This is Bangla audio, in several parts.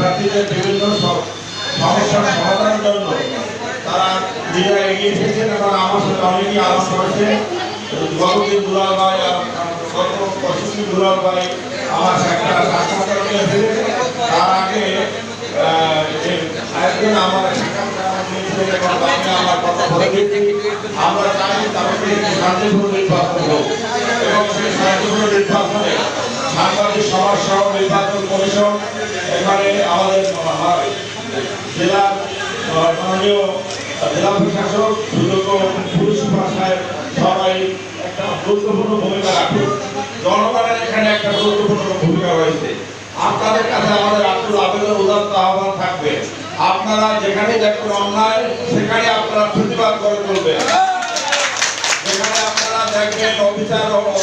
প্রার্থীদের বিভিন্ন সম- সমস্যার সমাধানের জন্য তারা নিজেরা এগিয়ে এসেছেন এবং আমার সাথে অনেকেই আলাপ করেছে গতদিন দুলাল ভাই আর গত পশ্চিমী দুলাল ভাই আমার একটা সাক্ষাৎকার নিয়েছে তার আগে একজন আমার আমরা চাই তাদেরকে শান্তিপূর্ণ নির্বাচন হোক এবং সেই শান্তিপূর্ণ নির্বাচনে সাংবাদিক সমাজ সহ নির্বাচন কমিশন এখানে আমাদের আমার জেলার মাননীয় জেলা প্রশাসক, সুযোগ্য পুলিশ ভাষায় সবাই একটা গুরুত্বপূর্ণ ভূমিকা রাখে। জনগণের এখানে একটা গুরুত্বপূর্ণ ভূমিকা রয়েছে। আপনাদের কাছে আমাদের আত্মীয় আবেদন, উদাত্ত আহ্বান থাকবে। আপনারা যেখানে দেখবেন অন্যায় সেখানে আপনারা প্রতিবাদ করে তুলবেন যেখানে আপনারা দেখবেন অফিসার ও অফিসার আছে, সেখানে আপনারা রুখে দাঁড়াবেন এই হলো আমার বক্তব্য এবং সাংবাদিক সমাজের কাছে আমাদের সুরজ ভাই চলে গেল। বক্তব্য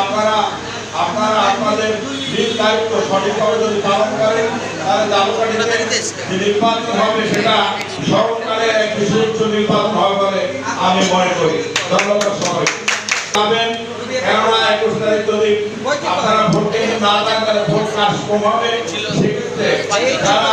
আপনারা আপনারা আপনাদের নিজ দায়িত্ব সঠিকভাবে যদি পালন করেন তাহলে নির্বাচন হবে সেটা সরকারে একটি সুস্থ নির্বাচন হবে বলে আমি মনে করি। ধন্যবাদ সবাই পাবেন কেননা একুশ তারিখ যদি আপনারা ভোট কেন্দ্রে না যান ভোট কাজ কম হবে সেক্ষেত্রে যারা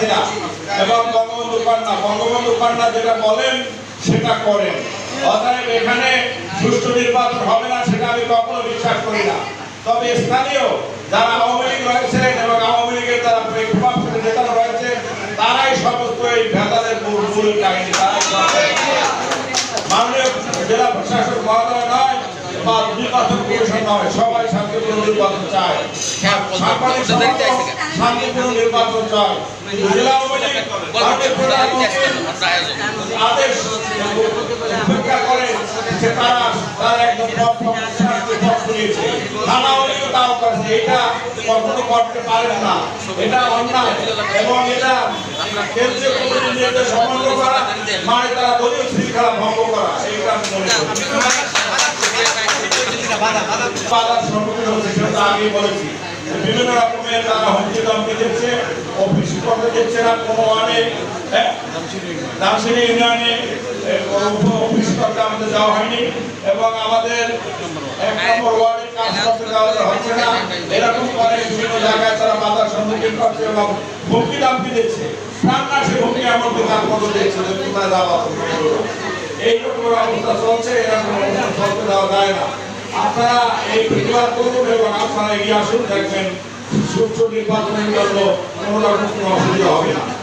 শেখ এবং বঙ্গবন্ধু পান্না বঙ্গবন্ধু পান্না যেটা বলেন, সেটা করেন। অতএব এখানে সুষ্ঠু নির্বাচন হবে না, সেটা আমি কখনো বিশ্বাস করি না। তবে স্থানীয় যারা আওয়ামী লীগ রয়েছেন এবং আওয়ামী লীগের যারা প্রেক্ষাপটে নেতারা রয়েছে তারাই সমস্ত এই মূল মূল কাহিনী তারাই সব মাননীয় জেলা প্রশাসক মহোদয় নয় বা নির্বাচন কমিশন নয় সবাই শান্তিপূর্ণ নির্বাচন চায়। শান্তিপূর্ণ নির্বাচন চায়। জেলা আওয়ামী লীগ মাননীয় প্রধানমন্ত্রীর আদেশ উপেক্ষা করে যে তারা তারা একদম পক্ষ নিয়েছে। থানা হলেও তাও করছে। এটা কখনো করতে পারেন না। এটা অন্যায়। এবং এটা কেন্দ্রীয় কমিটির নির্দেশ করা। মানে তারা দলীয় শৃঙ্খলা ভঙ্গ করা। এইটা আমি মনে করি। বিভিন্ন রকমের তারা হুমকি দমকি দিচ্ছে, অফিস করতে কোনো দামসিনী ইউনিয়নে অফিস যাওয়া হয়নি এবং আমাদের এক বিভিন্ন জায়গায় তারা বাধার সম্মুখীন করছে এবং হুমকি দামকি দিচ্ছে। প্রাণনাশে হুমকি এমন বিধান করে এইরকম অবস্থা চলছে, এরকম অবস্থা চলতে দেওয়া যায় না। আপনারা এই প্রতিবাদ করুন এবং আপনারা এগিয়ে আসুন, দেখবেন সূর্য নির্বাচনের জন্য কোনো রকম কোনো অসুবিধা হবে না।